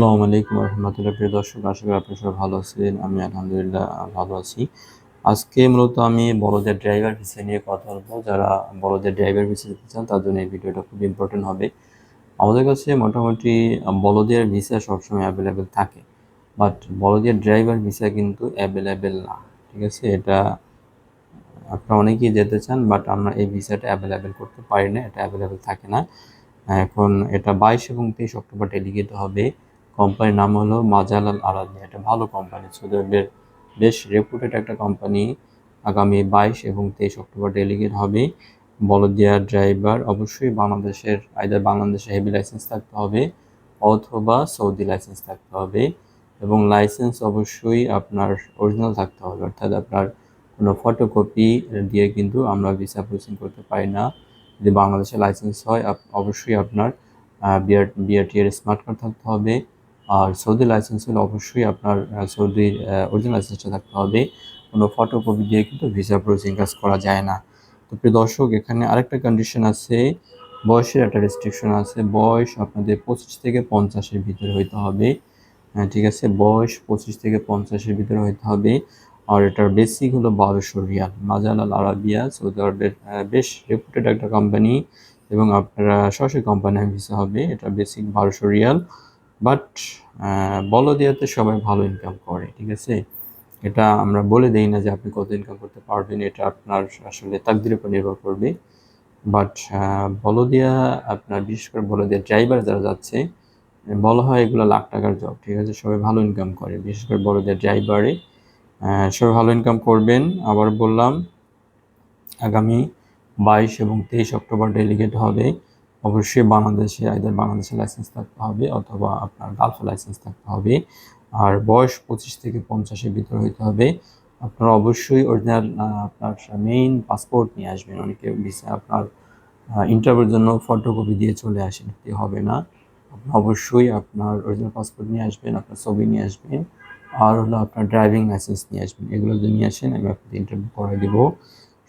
আসসালামু আলাইকুম রহমতুল্লাহ। প্রিয় দর্শক, আশা করি আপনারা সবাই ভালো আছেন। আমি আলহামদুলিল্লাহ ভালো আছি। আজকে মূলত আমি বড়দের ড্রাইভার ভিসা নিয়ে কথা বলব। যারা বড়দের ড্রাইভার ভিসা দিতে চান, তার জন্য এই ভিডিওটা খুব ইম্পর্টেন্ট হবে। আমাদের কাছে মোটামুটি বড়দের ভিসা সবসময় অ্যাভেলেবেল থাকে। বাট বড়দের ড্রাইভার ভিসা কিন্তু অ্যাভেলেবেল না। ঠিক আছে? এটা আপনারা অনেকেই যেতে চান বাট আমরা এই ভিসাটা অ্যাভেলেবেল করতে পারি না। এটা অ্যাভেলেবেল থাকে না। এখন এটা বাইশ এবং তেইশ অক্টোবর ডেলিগেট হবে। কোম্পানির নাম হলো মাজালাল আরাদিয়া একটা ভালো কোম্পানি সৌদি আরবের বেশ রেপুটেড একটা কোম্পানি আগামী বাইশ এবং তেইশ অক্টোবর ডেলিগেট হবে। বলদিয়া ড্রাইভার অবশ্যই বাংলাদেশের আইদার বাংলাদেশে হেভি লাইসেন্স থাকতে হবে অথবা সৌদি লাইসেন্স থাকতে হবে এবং লাইসেন্স অবশ্যই আপনার অরিজিনাল থাকতে হবে। অর্থাৎ আপনার কোনো ফটোকপি দিয়ে কিন্তু আমরা ভিসা প্রসেসিং করতে পারি না। যদি বাংলাদেশে লাইসেন্স হয় অবশ্যই আপনার বিআর বিআরটি এর স্মার্ট কার্ড থাকতে হবে। আর সৌদি লাইসেন্স হলে অবশ্যই আপনার সৌদির অরিজিনাল লাইসেন্সটা থাকতে হবে। কোনো ফটোকপি দিয়ে কিন্তু ভিসা প্রসেসিং কাজ করা যায় না। তো প্রিয় দর্শক, এখানে আরেকটা কন্ডিশন আছে, বয়সের একটা রেস্ট্রিকশন আছে। বয়স আপনাদের পঁচিশ থেকে পঞ্চাশের ভিতরে হইতে হবে। ঠিক আছে? বয়স পঁচিশ থেকে পঞ্চাশের ভিতরে হইতে হবে। আর এটার বেসিক হলো বারোশো রিয়াল। মাজালাল আরাবিয়া, সৌদি আরবের বেশ রেপুটেড একটা কোম্পানি এবং আপনারা সরাসরি কোম্পানি ভিসা হবে। এটা বেসিক বারোশো রিয়াল। বাট বলদিয়াতে সবাই ভালো ইনকাম করে, ঠিক আছে? এটা আমরা বলে দেই না যে আপনি কত ইনকাম করতে পারবেন, এটা আপনার আসলে তাকদির উপর নির্ভর করবে। বাট বলদিয়া আপনার বিশেষ করে বলদিয়া ড্রাইভার যারা যাচ্ছে, বলা হয় এগুলো লাখ টাকার জব ঠিক আছে? সবাই ভালো ইনকাম করে, বিশেষ করে বলদিয়া ড্রাইভারে সবাই ভালো ইনকাম করবেন, আবার বললাম, আগামী বাইশ এবং তেইশ অক্টোবর ডেলিগেট হবে। অবশ্যই বাংলাদেশে আইদার বাংলাদেশের লাইসেন্স থাকতে হবে অথবা আপনার গালফ লাইসেন্স থাকতে হবে। আর বয়স পঁচিশ থেকে পঞ্চাশের ভিতরে হইতে হবে। আপনারা অবশ্যই অরিজিনাল আপনার মেইন পাসপোর্ট নিয়ে আসবেন। অনেকে ভিসা আপনার ইন্টারভিউর জন্য ফটোকপি দিয়ে চলে আসেন। হবে না। আপনার অবশ্যই আপনার অরিজিনাল পাসপোর্ট নিয়ে আসবেন, আপনার ছবি নিয়ে আসবেন, আর হলো আপনার ড্রাইভিং লাইসেন্স নিয়ে আসবেন। এগুলো যদি নিয়ে আসেন, আমি আপনাদের ইন্টারভিউ করে দেবো।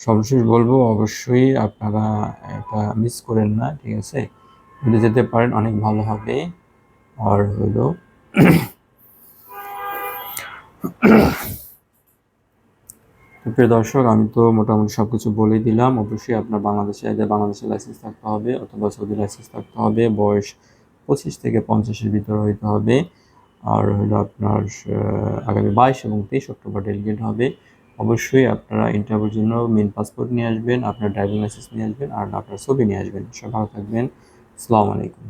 সর্বশেষ বলব, অবশ্যই আপনারা এটা মিস করেন না, ঠিক আছে? যদি যেতে পারেন, অনেক ভালো হবে। আর হলো প্রিয় দর্শক, আমি তো মোটামুটি সব কিছু বলে দিলাম। অবশ্যই আপনার বাংলাদেশে বাংলাদেশের লাইসেন্স থাকতে হবে, অথবা সৌদি লাইসেন্স থাকতে হবে। বয়স পঁচিশ থেকে পঞ্চাশের ভিতরে হইতে হবে। আর হলো আপনার আগামী বাইশ এবং তেইশ অক্টোবর ডেলিগেট হবে। অবশ্যই আপনারা ইন্টারভিউর জন্য মেন পাসপোর্ট নিয়ে আসবেন, আপনার ড্রাইভিং লাইসেন্স নিয়ে আসবেন, আর আপনার ছবি নিয়ে আসবেন। সব ভালো থাকবেন। আসসালামু আলাইকুম।